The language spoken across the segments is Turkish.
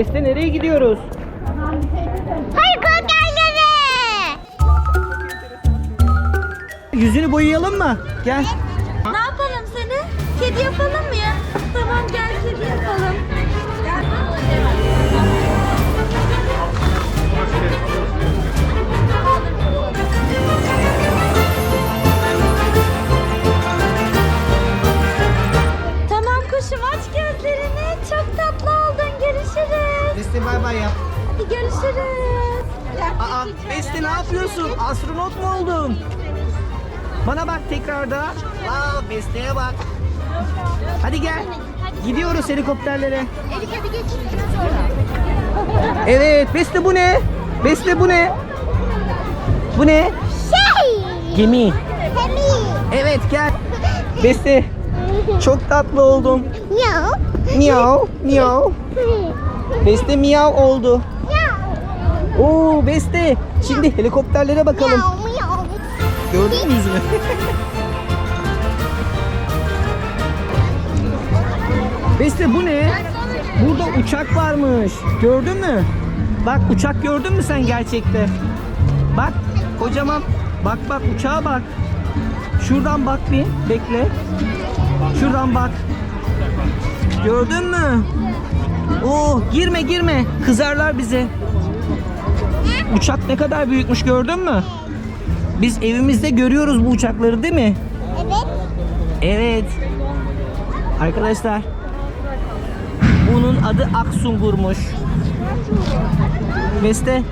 Beste nereye gidiyoruz? Helikopterlere. Yüzünü boyayalım mı? Gel. Ne yapalım seni? Kedi yapalım mı ya? Tamam gel kedi yapalım. Yapıyorsun? Astronot mu oldun? Bana bak tekrarda. Aa, Beste'ye bak. Hadi gel. Gidiyoruz helikopterlere. Elif hadi geç. Evet, Beste bu ne? Beste bu ne? Bu ne? Şey. Gemi. Hemi. Evet gel. Beste çok tatlı oldun. Miau. Miyav, miyav. Beste miyav oldu. Oo Beste. Şimdi helikopterlere bakalım. Gördün mü yüzünü? Beste bu ne? Burada uçak varmış. Gördün mü? Bak uçak gördün mü sen gerçekte? Bak kocaman. Bak bak uçağa bak. Şuradan bak bir. Bekle. Şuradan bak. Gördün mü? Oo girme girme. Kızarlar bize. Uçak ne kadar büyükmüş gördün mü? Biz evimizde görüyoruz bu uçakları değil mi? Evet. Evet. Arkadaşlar. Bunun adı Aksungur'muş. Beste.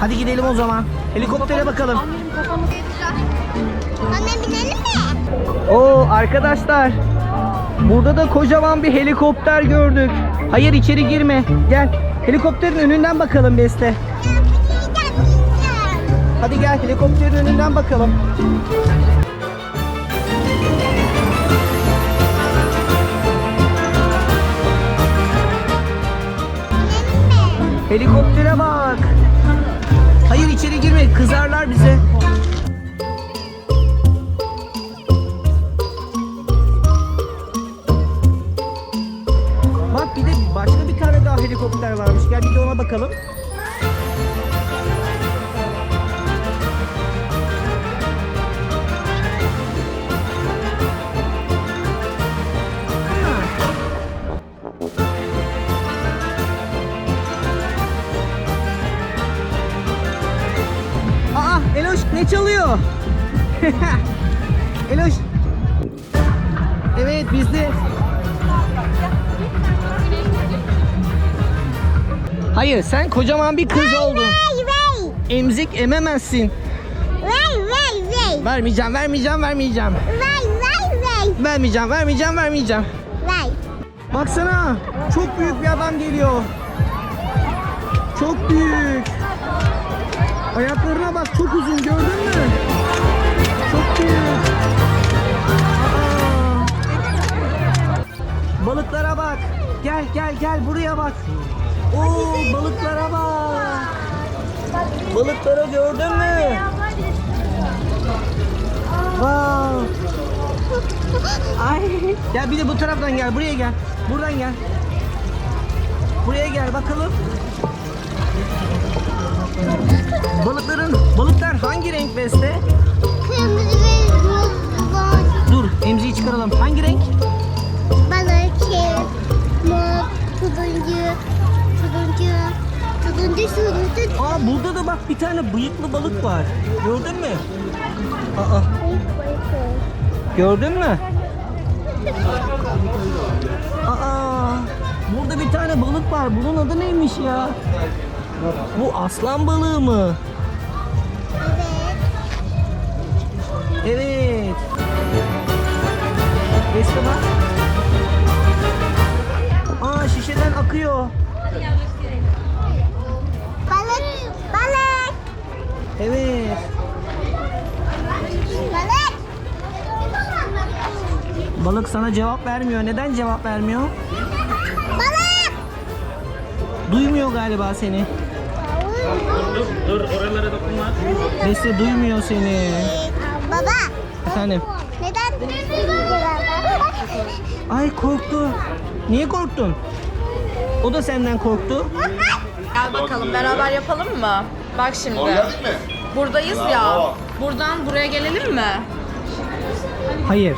Hadi. Gidelim o zaman. Helikoptere bakalım. Anne binelim mi? Oo arkadaşlar. Burada da kocaman bir helikopter gördük. Hayır içeri girme. Gel. Helikopterin önünden bakalım Beste. Hadi gel helikopterin önünden bakalım. Helikoptere bak. Bakalım. Aa Eloş ne çalıyor? Eloş. Evet bizde. Hayır sen kocaman bir kız oldun. Vay vay. Emzik ememezsin. Vay vay vay. Vermeyeceğim, vermeyeceğim, vermeyeceğim. Vay vay vay. Vermeyeceğim, vermeyeceğim, vermeyeceğim. Vay. Baksana, çok büyük bir adam geliyor. Çok büyük. Ayaklarına bak, çok uzun gördün mü? Çok büyük. Aa. Balıklara bak. Gel, gel, gel buraya bak. Oo, balıklara bak. Balıkları gördün mü? Wow. Ay. Gel bir de bu taraftan gel. Buraya gel. Buradan gel. Buraya gel bakalım. Balıkların balıklar hangi renk beste? Kırmızı ve. Dur, emziği çıkaralım. Hangi renk? Turuncu, turuncu. Aa burada da bak bir tane bıyıklı balık var. Gördün mü? Aa, gördün mü? Aa, burada bir tane balık var. Bunun adı neymiş ya? Bu aslan balığı mı? Evet. Evet. Bak. Aa şişeden akıyor. Balık, balık, Evet. balık. Balık sana cevap vermiyor. Neden cevap vermiyor? Balık. Duymuyor galiba seni. Dur oralara dokunma. Beste duymuyor seni. Baba, Efendim. neden? Ay korktu. Niye korktun? O da senden korktu. Gel bakalım beraber yapalım mı? Bak şimdi. Geldik mi? Buradayız ya. Bravo. Buradan buraya gelelim mi? Hayır.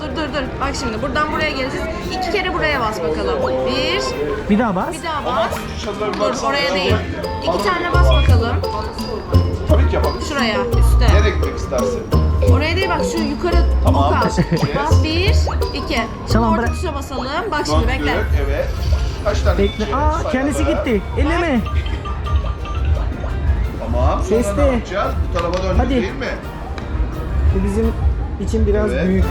Dur dur dur. Bak şimdi buradan buraya geleceğiz. İki kere buraya bas bakalım. Bir, Bir daha bas. bir daha bas. Dur oraya değil. İki tane bas bakalım. Tabii ki yapalım. Şuraya, üstte. Nereye gitmek istersin? Oraya değil bak şu yukarı Tamam. ok al. Bas bir, iki. Tamam, orta bırak. tuşa basalım. Bak şimdi bekle. Evet. Kaç tane Bekle. gideceğiz Aa kendisi gitti. Elleme. Tamam. Sesli. ne yapacağız? Bu tarafa Hadi. değil mi? Bu bizim için biraz Evet. büyük.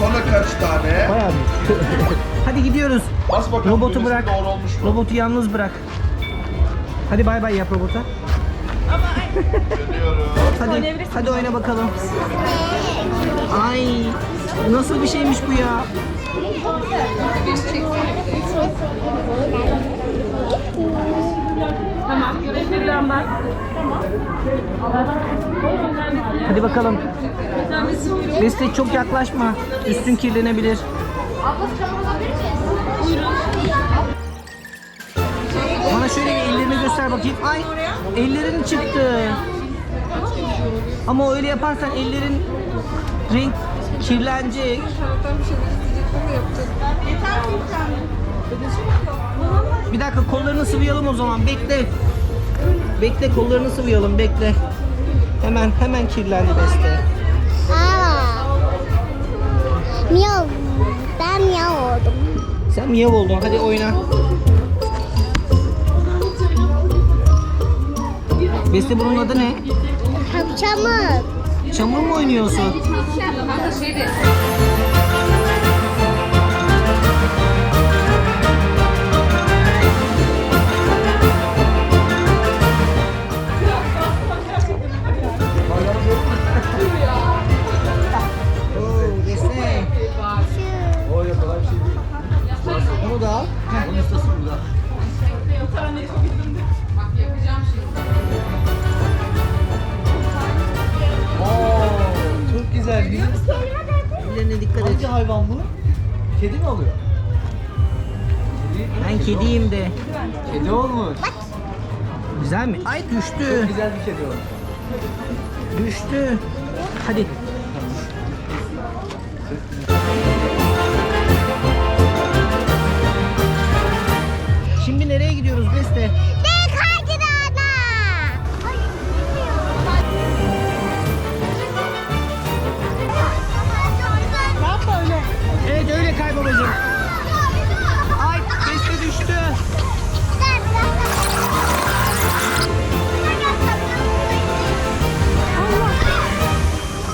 Sonra kaç tane? Bayağı büyük. Hadi gidiyoruz. Bas bakalım. Robotu bırak. Doğru olmuş mu? Robotu yalnız bırak. Hadi bay bay yap robota. Dönüyoruz. Hadi, hadi oyna bakalım. Ay, nasıl bir şeymiş bu ya? Hadi bakalım. Beste çok yaklaşma. Üstün kirlenebilir. Bana şöyle ellerini göster bakayım. Ay, ellerin çıktı. Ama öyle yaparsan ellerin renk kirlenecek. Bir dakika kollarını sıvayalım o zaman. Bekle. Bekle kollarını sıvayalım. Bekle. Hemen hemen kirlendi beste. Aa. Miyav. Ben miyav oldum. Sen miyav oldun. Hadi oyna. Beste bunun adı ne? Çamur. Çamur mu oynuyorsun? Al. Onun ustası burada. Oo, çok güzel. Ellerine dikkat et. Hangi hayvan bu? Kedi mi oluyor? Ben kediyim de. Kedi olmuş. Güzel mi? Ay düştü. Çok güzel bir kedi olmuş. Düştü. Hadi. Gidiyoruz Beste? Evet öyle kay babacığım. Ay Beste düştü.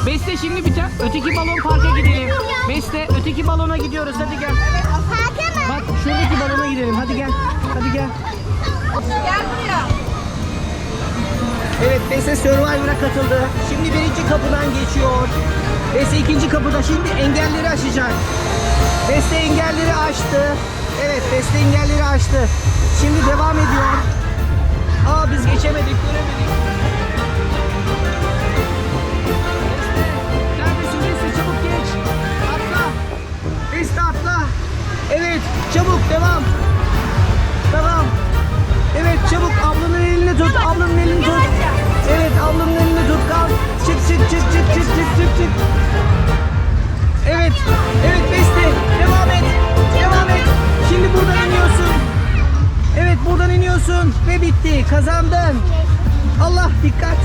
Beste şimdi biter. Öteki balon parka gidelim. Beste öteki balona gidiyoruz. Hadi gel. Bak şuradaki balona gidelim. Hadi gel. Hadi gel. Gel buraya. Evet Beste Survivor'a katıldı. Şimdi birinci kapıdan geçiyor. Beste ikinci kapıda şimdi engelleri aşacak. Beste engelleri aştı. Evet Beste engelleri aştı. Şimdi devam ediyor. Aa biz geçemedik, göremedik. Beste, neredesin Beste? Çabuk geç. Atla. Beste atla. Evet, çabuk devam. Devam. Evet çabuk ablanın elini tut. Ablanın elini tut. Evet ablanın elini tut. Kalk. Çık çık çık çık çık çık çık çık. Evet. Evet Beste. Devam et. Devam et. Şimdi buradan iniyorsun. Evet buradan iniyorsun. Ve bitti. Kazandın. Allah dikkat.